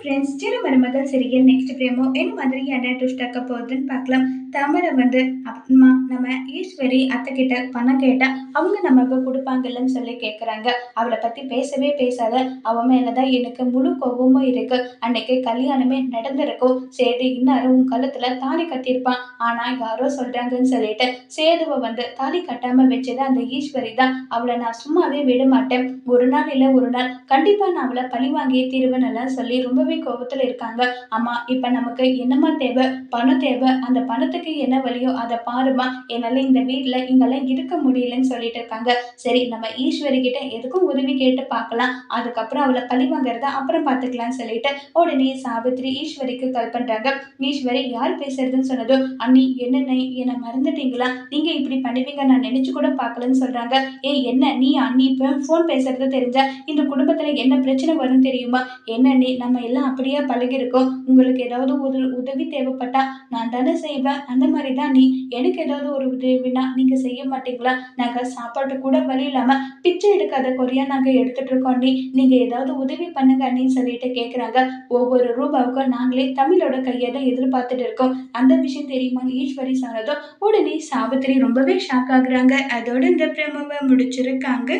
Friends சின்ன மருமகள் சிறியல் next பிரேமோ என்ன மாதிரியான ட்விஸ்ட் ஆக்க போகுதுன்னு பார்க்கலாம். தாமரை வந்து அம்மா நம்ம ஈஸ்வரி அத்தை கிட்ட பணம் கேட்டால் அவங்க நமக்கு கொடுப்பாங்கல்லன்னு சொல்லி கேட்குறாங்க அவளை பற்றி பேசவே பேசாத அவன் மேலதான் எனக்கு முழு கோபமும் இருக்குது அன்னைக்கு கல்யாணமே நடந்திருக்கும். சேது இன்னாரும் உன் கழுத்தில் தாலி கட்டியிருப்பான். ஆனால் யாரோ சொல்கிறாங்கன்னு சொல்லிட்டு சேதுவை வந்து தாலி கட்டாமல் வச்சது அந்த ஈஸ்வரி தான். அவளை நான் சும்மாவே விட மாட்டேன் ஒரு நாள் இல்லை ஒரு நாள். கண்டிப்பாக நான் அவளை பழி வாங்கியே தீருவேன் சொல்லி ரொம்பவே கோபத்துல இருக்காங்க. அம்மா இப்ப நமக்கு என்னமா தேவை? பணம் தேவை. அந்த பணத்துக்கு என்ன வழியோ அதை பாருமா என்னால இந்த வீட்டுல இங்கெல்லாம் இருக்க முடியலன்னு சொல்லிட்டு இருக்காங்க. சரி நம்ம ஈஸ்வரி கிட்ட எதுக்கும் உதவி கேட்டு பார்க்கலாம். அதுக்கப்புறம் அவளை பழி வாங்குறத அப்புறம் பார்த்துக்கலாம்னு சொல்லிட்டு உடனே சாவித்ரி ஈஸ்வரிக்கு கால் பண்றாங்க. ஈஸ்வரி யார் பேசுறதுன்னு சொன்னதோ அண்ணி என்னென்ன என்னை மறந்துட்டீங்களா? நீங்க இப்படி பண்ணுவீங்க நான் நினைச்சு கூட பார்க்கலன்னு சொல்றாங்க. ஏ என்ன? நீ அண்ணி இப்போ ஃபோன் பேசுறது தெரிஞ்சா இந்த குடும்பத்துல என்ன பிரச்சனை வரும் தெரியுமா? என்ன நீ நம்ம எல்லாம் அப்படியே பழகிருக்கோம் உங்களுக்கு ஏதாவது ஒரு உதவி தேவைப்பட்டா நான் தானே செய்வேன். அந்த மாதிரி தான் நீ. எனக்கு ஏதாவது ஒரு உதவினா நீங்கள் செய்ய மாட்டீங்களா? நாங்கள் சாப்பாட்டு கூட வழி இல்லாமல் பிச்சை எடுக்காத குறையா நாங்கள் எடுத்துகிட்டு இருக்கோம் நீ. நீங்கள் ஏதாவது உதவி பண்ணுங்க அப்படின்னு சொல்லிட்டு கேட்குறாங்க ஒவ்வொரு ரூபாவுக்கும் நாங்களே தமிழோட கையை தான் எதிர்பார்த்துட்டு இருக்கோம். அந்த விஷயம் தெரியுமா? ஈஸ்வரி சொன்னதும் உடனே சாவித்திரி ரொம்பவே ஷாக் ஆகுறாங்க. அதோட இந்த பிரமவை முடிச்சிருக்காங்க.